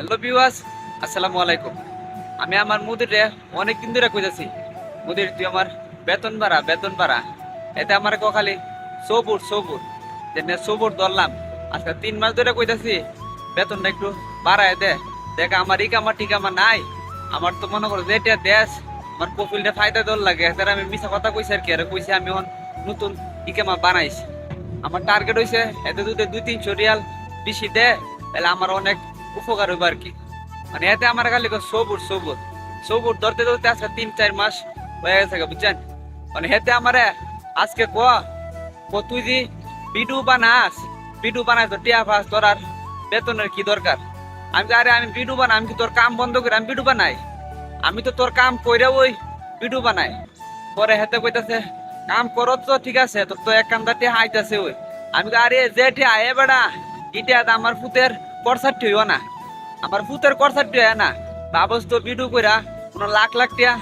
Hello বিওয়াস আসসালামু আলাইকুম। আমি আমার মুদিরে অনেক দিন ধরে কইতাছি মুদির, তুই আমার বেতন বাড়া বেতন বাড়া এতে আমার ক খালি সবুর সবুর। যেন সবুর ধরলাম, আজকে তিন মাস ধরে কইতাছি বেতনটা একটু বাড়ায় দে। দেখ, আমার ইকামা টিকামা নাই। আমার তো মনে করো যেটা দেশ। আমার কপিলটা ফায়দা দল লাগে। তার আমি মিছা কথা কইছি আর কি। আর কইছি আমি এখন নতুন ইকামা বানাইছি। আমার টার্গেট হইছে এতে যদি দুই, তিনশো রিয়াল বেশি দে। তাহলে আমার অনেক উপকার হইব আর কি। মানে এতে আমার খালি সবুর সবুর। সবুর ধরতে ধরতে আজকে তিন, চার মাস হয়ে গেছে বুঝছেন? মানে হেতে আমারে আজকে ক ক তুই যে বিডু বানাস বিডু বানাস তো টিয়া ফাস তোর আর বেতনের কি দরকার? আমি আরে আমি বিডু বানাই, আমি কি তোর কাম বন্ধ করে? আমি বিডু বানাই? আমি তো তোর কাম কইরা ওই বিডু বানাই। পরে হেতে কইতাছে, কাম করো তো, ঠিক আছে, তোর তো এক কান্দাতে হাইতাছে ওই। আমি আরে জেঠে আয়ে বেড়া ইটা আমার ফুতের করসাটি হইও না। আমার ফুতের করসাটি হয় না। বাবস বিডু কইরা কোন লাখ লাখ টিয়া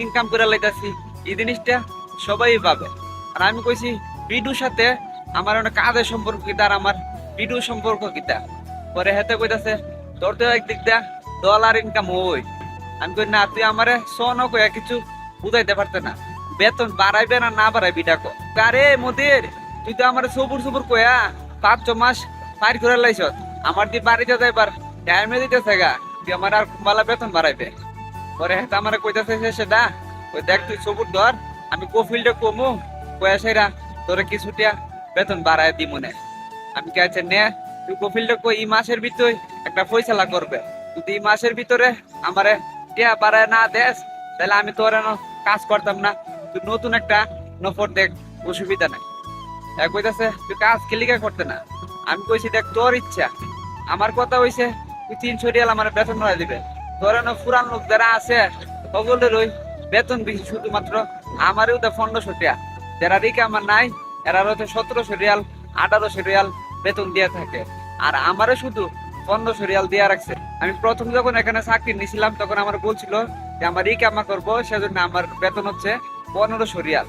ইনকাম করে লাইতাছি। এই জিনিসটা সবাই পাবে আর আমি কইছি, বিডুর সাথে আমার অনেক কাজের সম্পর্ক কিতা আর আমার বিডু সম্পর্ক কিতা? পরে হেতে কইতাছে, তোর তো একদিক দিয়া ডলার ইনকাম হই। আমি কই, না, তুই আমারে সন কইয়া কিছু বুঝাইতে পারতে না। বেতন বাড়াইবে না না বাড়াইবি, ডাকো। আরে মোদের তুই তো আমার সবুর সবুর কয়া পাঁচ ছ মাস পার করে লাইছ আমার দি বাড়িতে যাইবার, টাইমে দিতেছে গা। তুই আমার আর কুম্বালা বেতন বাড়াইবে। পরে হেতা আমার কইতাছে সে সেটা ওই দেখ তুই সবুর ধর, আমি কফিলটা কমু, কয়া সেরা, তোরে কিছুটা বেতন বাড়ায় দি মনে। আমি কে আছে নে, তুই কফিলটা কই, এই মাসের ভিতরে একটা ফয়সালা করবে। যদি এই মাসের ভিতরে আমারে টিয়া বাড়ায় না দেস, তাহলে আমি তোর কাজ করতাম না। তুই নতুন একটা নফর দেখ, অসুবিধা নাই। কইতাছে, তুই কাজ কেলিকা করতে না? আমি কইছি, দেখ, তোর ইচ্ছা আমার কথা হইছে, তুই তিনশো রিয়াল আমার বেতন হয়ে দিবে। তোর এনো পুরান লোক যারা আছে সকলের ওই বেতন বেশি শুধুমাত্র আমারও তো পনেরোশো টিয়া যারা রিকা আমার নাই, এরা হচ্ছে সতেরোশো রিয়াল আঠারোশো রিয়াল বেতন দিয়ে থাকে। আর আমারও শুধু পনেরোশো রিয়াল দিয়ে রাখছে। আমি প্রথম যখন এখানে চাকরি নিছিলাম, তখন আমার বলছিল যে, আমার ই কামা করব, সেজন্য আমার বেতন হচ্ছে পনেরোশো রিয়াল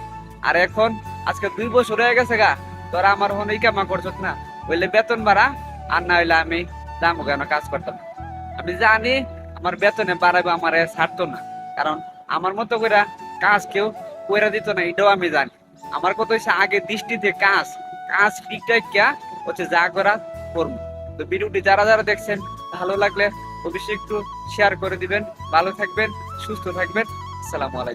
আর এখন, আজকে দুই বছর হয়ে গেছে গা, তোরা আমার হন ই কামা করছত না। বললে, বেতন বাড়া আর না হইলে আমি দাম কেন? কাজ করতাম আমি জানি আমার বেতনে বাড়াবো আমার ছাড়তো না। কারণ আমার মতো করে কাজ কেউ কইরা দিত না, এটাও আমি জানি। আমার কথা হচ্ছে আগে দৃষ্টিতে কাজ। কাজ ঠিকঠাক হচ্ছে যা করা করব তো ভিডিওটি যারা যারা দেখছেন, ভালো লাগলে অবশ্যই একটু শেয়ার করে দিবেন। ভালো থাকবেন, সুস্থ থাকবেন। আসসালামু আলাইকুম।